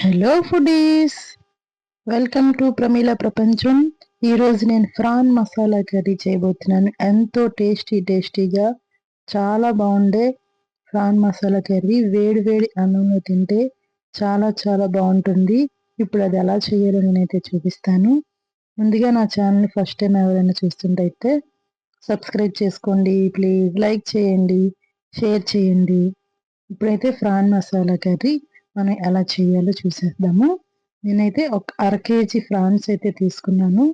Hello foodies welcome to Pramila ప్రపంచం ఈరోజు నేను ఫ్రాన్ మసాలా కర్రీ చేయబోతున్నాను. ఎంతో టేస్టీ టేస్టీగా చాలా బాగుండే ఫ్రాన్ మసాలా కర్రీ. వేడి వేడి అన్నంలో తింటే చాలా చాలా బాగుంటుంది. ఇప్పుడు అది ఎలా చేయాలో నేనైతే చూపిస్తాను. ముందుగా నా ఛానల్ని ఫస్ట్ టైం ఎవరైనా చూస్తుంటైతే సబ్స్క్రైబ్ చేసుకోండి ప్లీజ్ లైక్ చేయండి షేర్ చేయండి. ఇప్పుడైతే ఫ్రాన్ మసాలా కర్రీ మనం ఎలా చేయాలో చూసేద్దాము. నేనైతే ఒక అర కేజీ ఫ్రాన్స్ అయితే తీసుకున్నాను.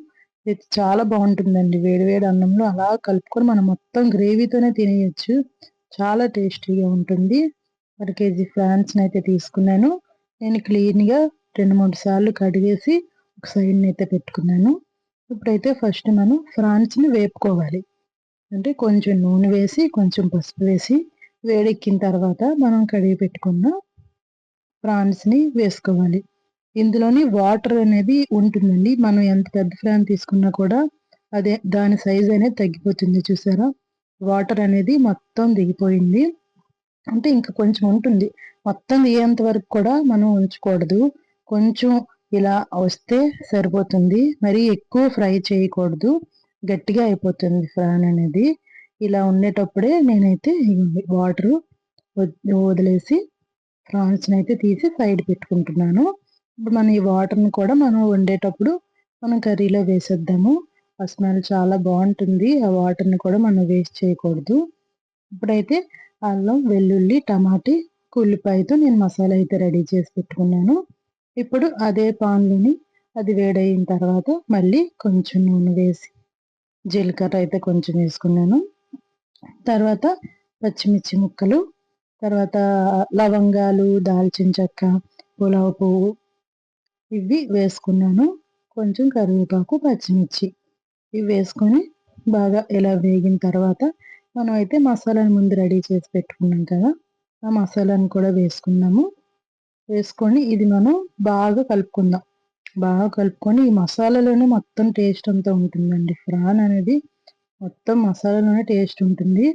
ఇది చాలా బాగుంటుందండి. వేడివేడి అన్నంలో అలా కలుపుకొని మనం మొత్తం గ్రేవీతోనే తినేయచ్చు. చాలా టేస్టీగా ఉంటుంది. అర కేజీ ఫ్రాన్స్ని అయితే తీసుకున్నాను. నేను క్లీన్గా రెండు మూడు సార్లు కడిగేసి ఒక సైడ్ని అయితే పెట్టుకున్నాను. ఇప్పుడైతే ఫస్ట్ మనం ఫ్రాన్స్ని వేపుకోవాలి. అంటే కొంచెం నూనె వేసి కొంచెం పసుపు వేసి వేడెక్కిన తర్వాత మనం కడిగి పెట్టుకున్న ప్రాన్స్ని వేసుకోవాలి. ఇందులోని వాటర్ అనేది ఉంటుందండి. మనం ఎంత పెద్ద ఫ్రాన్ తీసుకున్నా కూడా అదే దాని సైజ్ అనేది తగ్గిపోతుంది చూసారా? వాటర్ అనేది మొత్తం దిగిపోయింది. అంటే ఇంకా కొంచెం ఉంటుంది. మొత్తం దిగేంత వరకు కూడా మనం ఉంచకూడదు. కొంచెం ఇలా వస్తే సరిపోతుంది. మరి ఎక్కువ ఫ్రై చేయకూడదు. గట్టిగా అయిపోతుంది ఫ్రాన్ అనేది. ఇలా ఉండేటప్పుడే నేనైతే వాటర్ వదిలేసి ప్రాన్స్ని అయితే తీసి సైడ్ పెట్టుకుంటున్నాను. ఇప్పుడు మనం ఈ వాటర్ని కూడా మనం వండేటప్పుడు మనం కర్రీలో వేసేద్దాము. ఆ స్మెల్ చాలా బాగుంటుంది. ఆ వాటర్ని కూడా మనం వేస్ట్ చేయకూడదు. ఇప్పుడైతే అల్లం వెల్లుల్లి టమాటీ ఉల్లిపాయతో నేను మసాలా అయితే రెడీ చేసి పెట్టుకున్నాను. ఇప్పుడు అదే పాన్లోని అది వేడయిన తర్వాత మళ్ళీ కొంచెం నూనె వేసి జీలకర్ర అయితే కొంచెం వేసుకున్నాను. తర్వాత పచ్చిమిర్చి ముక్కలు తర్వాత లవంగాలు దాల్చిన చెక్క పులావ్ పువ్వు ఇవి వేసుకున్నాను. కొంచెం కరివేపాకు పచ్చిమిర్చి ఇవి వేసుకొని బాగా ఇలా వేగిన తర్వాత మనం అయితే మసాలాను ముందు రెడీ చేసి పెట్టుకున్నాం కదా ఆ మసాలాను కూడా వేసుకున్నాము. వేసుకొని ఇది మనం బాగా కలుపుకుందాం. బాగా కలుపుకొని ఈ మసాలాలోనే మొత్తం టేస్ట్ అంతా ఉంటుందండి. ఫ్రాన్ అనేది మొత్తం మసాలాలోనే టేస్ట్ ఉంటుంది.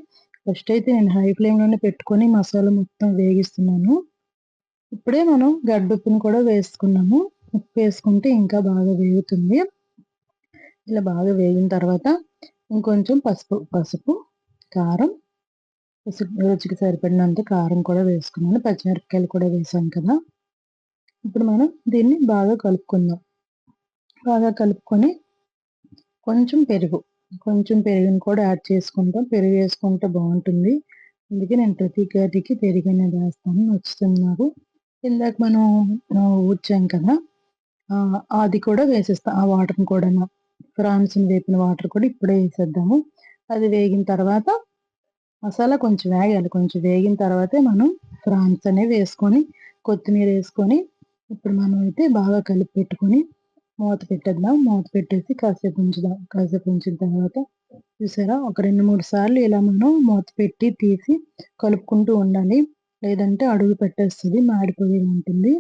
ఫస్ట్ అయితే నేను హై ఫ్లేమ్లోనే పెట్టుకొని మసాలా మొత్తం వేగిస్తున్నాను. ఇప్పుడే మనం గడ్డుప్పును కూడా వేసుకున్నాము. ఉప్పు వేసుకుంటే ఇంకా బాగా వేగుతుంది. ఇలా బాగా వేగిన తర్వాత ఇంకొంచెం పసుపు పసుపు కారం రుచికి సరిపడినంత కారం కూడా వేసుకున్నాను. పచ్చిమిరపకాయలు కూడా వేసాం కదా. ఇప్పుడు మనం దీన్ని బాగా కలుపుకుందాం. బాగా కలుపుకొని కొంచెం పెరుగు. కొంచెం పెరుగుని కూడా యాడ్ చేసుకుంటాం. పెరుగు వేసుకుంటే బాగుంటుంది. అందుకే నేను ప్రతి కర్రీకి పెరుగు అనేది వేస్తాను. నచ్చుతుంది నాకు ఇందాక మనం ఊడ్చాం కదా అది కూడా వేసేస్తాం ఆ వాటర్ని కూడా ఫ్రాన్స్ని వేపిన వాటర్ కూడా ఇప్పుడే వేసేద్దాము. అది వేగిన తర్వాత మసాలా కొంచెం వేగాలి. కొంచెం వేగిన తర్వాతే మనం ఫ్రాన్స్ అనేవి వేసుకొని కొత్తిమీర వేసుకొని ఇప్పుడు మనం అయితే బాగా కలిపి పెట్టుకొని మూత పెట్టేద్దాం. మూత పెట్టేసి కాసేపు ఉంచుదాం. కాసేపు ఉంచిన తర్వాత చూసారా? ఒక రెండు మూడు సార్లు ఇలా మనం మూత పెట్టి తీసి కలుపుకుంటూ ఉండాలి. లేదంటే అడుగు పెట్టేస్తుంది మాడిపోయి ఉంటుంది.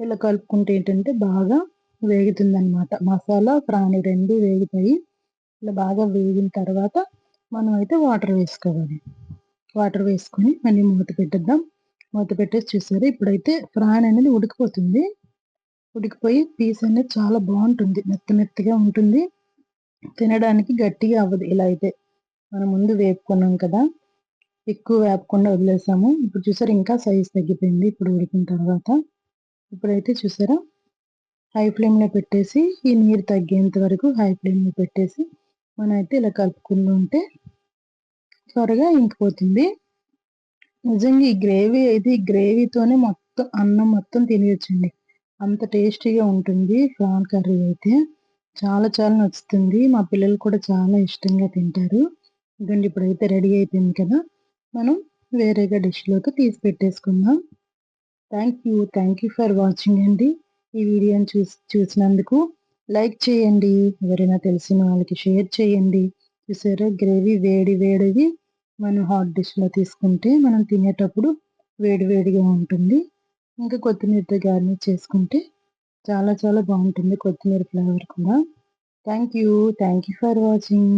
ఇలా కలుపుకుంటే ఏంటంటే బాగా వేగుతుంది అనమాట మసాలా ప్రాణి రెండు వేగిపోయి ఇలా బాగా వేగిన తర్వాత మనం అయితే వాటర్ వేసుకోవాలి. వాటర్ వేసుకొని మళ్ళీ మూత పెట్టేద్దాం. మూత పెట్టేసి చూసారు? ఇప్పుడైతే ఫ్రాన్ అనేది ఉడికిపోతుంది. ఉడికిపోయి పీస్ అనేది చాలా బాగుంటుంది. మెత్త మెత్తగా ఉంటుంది. తినడానికి గట్టిగా అవ్వదు ఇలా అయితే. మనం ముందు వేపుకున్నాం కదా ఎక్కువ వేపకుండా వదిలేసాము. ఇప్పుడు చూసారా ఇంకా సైజ్ తగ్గిపోయింది. ఇప్పుడు ఉడికిన తర్వాత ఇప్పుడైతే చూసారా హై ఫ్లేమ్లో పెట్టేసి ఈ నీరు తగ్గేంత వరకు హై ఫ్లేమ్లో పెట్టేసి మనం అయితే ఇలా కలుపుకుంటూ ఉంటే త్వరగా ఇంకిపోతుంది. నిజంగా ఈ గ్రేవీ అయితే ఈ గ్రేవీతోనే మొత్తం అన్నం మొత్తం తినేయచ్చండి. అంత టేస్టీగా ఉంటుంది ప్రాన్ కర్రీ అయితే. చాలా చాలా నచ్చుతుంది. మా పిల్లలు కూడా చాలా ఇష్టంగా తింటారు. ఇదండి ఇప్పుడైతే రెడీ అయిపోయింది కదా. మనం వేరేగా డిష్లోకి తీసి పెట్టేసుకుందాం. Thank you thank you for watching అండి. ఈ వీడియోని చూసి చూసినందుకు లైక్ చేయండి. ఎవరైనా తెలిసిన వాళ్ళకి షేర్ చేయండి. చూసారా? గ్రేవీ వేడి వేడిది మనం హాట్ డిష్లో తీసుకుంటే మనం తినేటప్పుడు వేడి వేడిగా ఉంటుంది. ఇంకా కొత్తిమీరతో గార్నిష్ చేసుకుంటే చాలా చాలా బాగుంటుంది కొత్తిమీర ఫ్లేవర్ కూడా. Thank you thank you for watching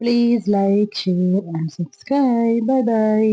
please like share and subscribe bye bye